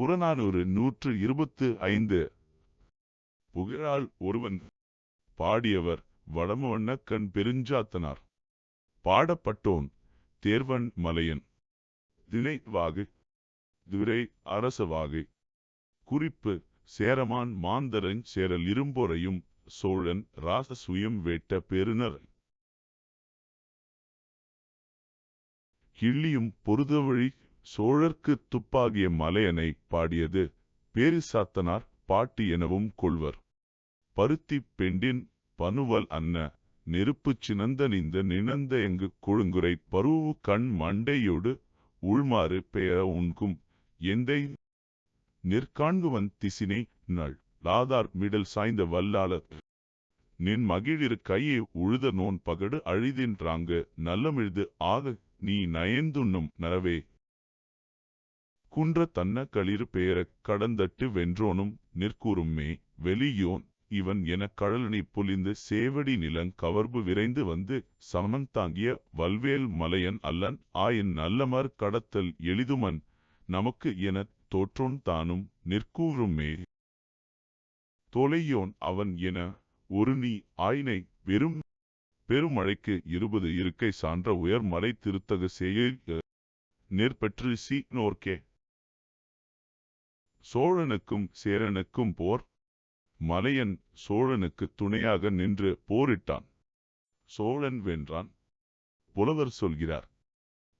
புறநானூறு நூற்று இருபத்து ஐந்து. புகழால் ஒருவன் பாடியவர் வடமவண்ணக்கண் பெருஞ்சாத்தனார். பாடப்பட்டோன் தேர்வன் மலையன். திணை வாகு துரை அரசவாகு. குறிப்பு சேரமான் மாந்தரன் சேரல் இரும்போரையும் சோழன் ராசசுயம் வேட்ட பெருநர் கிள்ளியும் பொருதவழி சோழர்க்குத் துப்பாகிய மலையனை பாடியது பேரிசாத்தனார் பாட்டு எனவும் கொள்வர். பருத்திப் பெண்டின் பனுவல் அன்ன நெருப்புச் சினந்தனிந்த நினந்த எங்கு கொழுங்குரை பருவு கண் மண்டையோடு உள்மாறு பெயர உண்கும் எந்தை நிற்காண்குவன் திசினை நள் லாதார் மிடல் சாய்ந்த வல்லாளர். நின் மகிழிரு கையை உழுத நோன் பகடு அழிதின்றாங்கு நல்லமிழ்து ஆக நீ நயந்துண்ணும் நரவே குன்ற தன்ன களிறு பெயரக் கடந்தட்டு வென்றோனும் நிற்கூறுமே வெளியோன் இவன் எனக் கழலனை பொலிந்து சேவடி நிலங் கவர்பு விரைந்து வந்து சமந்தாங்கிய வல்வேல் மலையன் அல்லன் ஆயின் நல்லமர் கடத்தல் எளிதுமன் நமக்கு எனத் தோற்றோன் தானும் நிற்கூறுமே தொலையோன் அவன் என ஒரு நீ ஆயினை வெறும் பெருமழைக்கு இருபது இருக்கை சான்ற உயர் மலை திருத்தகு செயல் நெற்பற்று சி நோர்க்கே. சோழனுக்கும் சேரனுக்கும் போர். மலையன் சோழனுக்கு துணையாக நின்று போரிட்டான். சோழன் வென்றான். புலவர் சொல்கிறார்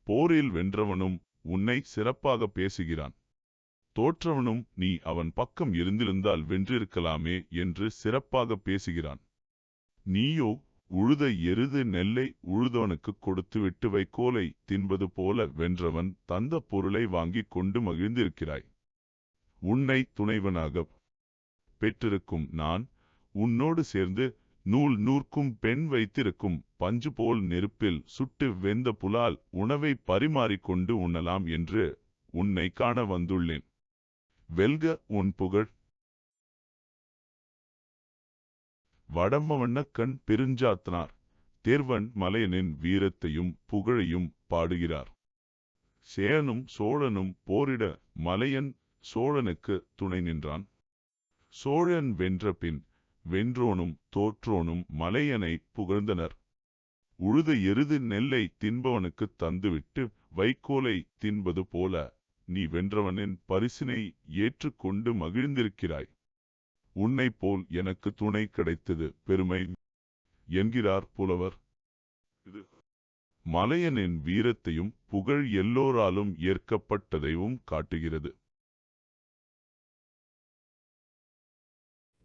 போரில் வென்றவனும் உன்னை சிறப்பாக பேசுகிறான். தோற்றவனும் நீ அவன் பக்கம் இருந்திருந்தால் வென்றிருக்கலாமே என்று சிறப்பாக பேசுகிறான். நீயோ உழுத எருது நெல்லை உழுதவனுக்குக் கொடுத்துவிட்டு வைக்கோலை தின்பது போல வென்றவன் தந்த பொருளை வாங்கிக் கொண்டு மகிழ்ந்திருக்கிறாய். உன்னை துணைவனாகப் பெற்றிருக்கும் நான் உன்னோடு சேர்ந்து நூல் நூற்கும் பெண் வைத்திருக்கும் பஞ்சு போல் நெருப்பில் சுட்டு வெந்த புலால் உணவை பரிமாறிக்கொண்டு உண்ணலாம் என்று உன்னை காண வந்துள்ளேன். வெல்க உன் புகழ். வடமவண்ணக்கண் பெருஞ்சாத்தனார். தேர்வன் மலையனின் வீரத்தையும் புகழையும் பாடுகிறார். சேரனும் சோழனும் போரிட மலையன் சோழனுக்கு துணை நின்றான். சோழன் வென்றபின் வென்றோனும் தோற்றோனும் மலையனை புகழ்ந்தனர். உழுத எருது நெல்லை தின்பவனுக்குத் தந்துவிட்டு வைக்கோலை தின்பது போல நீ வென்றவனின் பரிசினை ஏற்றுக்கொண்டு மகிழ்ந்திருக்கிறாய். உன்னைப் போல் எனக்கு துணை கிடைத்தது பெருமை என்கிறார் புலவர். இது மலையனின் வீரத்தையும் புகழ் எல்லோராலும் ஏற்கப்பட்டதையும் காட்டுகிறது.